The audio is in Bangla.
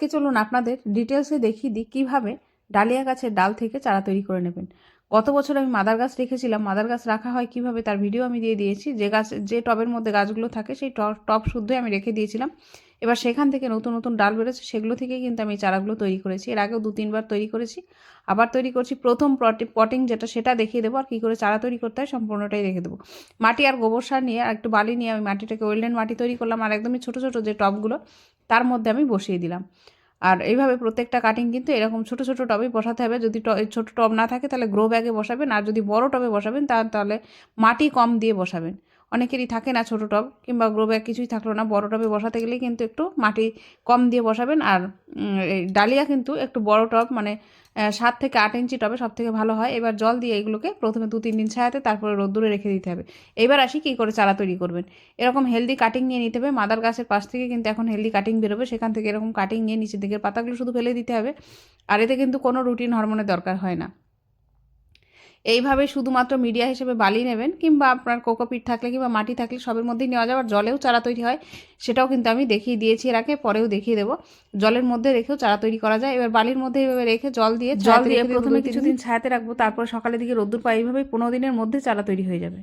আজকে চলুন আপনাদের ডিটেলসে দেখিয়ে দিই কীভাবে ডালিয়া গাছের ডাল থেকে চারা তৈরি করে নেবেন। গত বছর আমি মাদার গাছ রেখেছিলাম। মাদার গাছ রাখা হয় কীভাবে তার ভিডিও আমি দিয়ে দিয়েছি। যে গাছ, যে টবের মধ্যে গাছগুলো থাকে সেই টব শুদ্ধই আমি রেখে দিয়েছিলাম। এবার সেখান থেকে নতুন নতুন ডাল বেরোচ্ছে। সেগুলো থেকেই কিন্তু আমি চারাগুলো তৈরি করেছি। এর আগেও দু তিনবার তৈরি করেছি। আবার তৈরি করছি প্রথম পটিং যেটা, সেটা দেখিয়ে দেবো। আর কী করে চারা তৈরি করতে হয় সম্পূর্ণটাই রেখে দেবো। মাটি আর গোবর সার নিয়ে আর একটু বালি নিয়ে আমি মাটিটাকে ওয়েল্ডেন মাটি তৈরি করলাম। আর একদমই ছোটো ছোটো যে টবগুলো, তার মধ্যে আমি বসিয়ে দিলাম। আর এইভাবে প্রত্যেকটা কাটিং কিন্তু এরকম ছোট ছোট টবে বসাতে হবে। যদি ছোট টব না থাকে তাহলে গ্রো ব্যাগে বসাবেন। আর যদি বড় টবে বসাবেন তাহলে মাটি কম দিয়ে বসাবেন। অনেকেরই থাকে না ছোটো টব কিংবা গ্রো ব্যাগ কিছুই থাকল না। বড় টবে বসাতে গেলে কিন্তু একটু মাটি কম দিয়ে বসাবেন আর এই ডালিয়া কিন্তু একটু বড় টব মানে সাত থেকে আট ইঞ্চি টবে সব থেকে ভালো হয়। এবার জল দিয়ে এগুলোকে প্রথমে দু তিন দিন ছায়াতে তারপরে রোদ্দুরে রেখে দিতে হবে। এবার আসি কী করে চারা তৈরি করবেন। এরকম হেলদি কাটিং নিয়ে নিতে হবে। মাদার গাছের পাশ থেকে কিন্তু এখন হেলদি কাটিং বেরোবে। সেখান থেকে এরকম কাটিং নিয়ে নিচের দিকের পাতাগুলো শুধু ফেলে দিতে হবে। আর এতে কিন্তু কোনো রুটিন হরমোনের দরকার হয় না। এইভাবে শুধুমাত্র মিডিয়া হিসেবে বালি নেবেন কিংবা আপনার কোকোপিট থাকলে কিংবা মাটি থাকলে সবের মধ্যেই নেওয়া যাবে আর জলেও চারা তৈরি হয় সেটাও কিন্তু আমি দেখিয়ে দিয়েছি এর আগে পরেও দেখিয়ে দেবো। জলের মধ্যে রেখেও চারা তৈরি করা যায়। এবার বালির মধ্যে এইভাবে রেখে জল দিয়ে জল দিয়ে প্রথমে কিছুদিন ছায়াতে রাখব তারপর সকালের দিকে রোদ্দুর পাই এইভাবেই পনেরো দিনের মধ্যে চারা তৈরি হয়ে যাবে।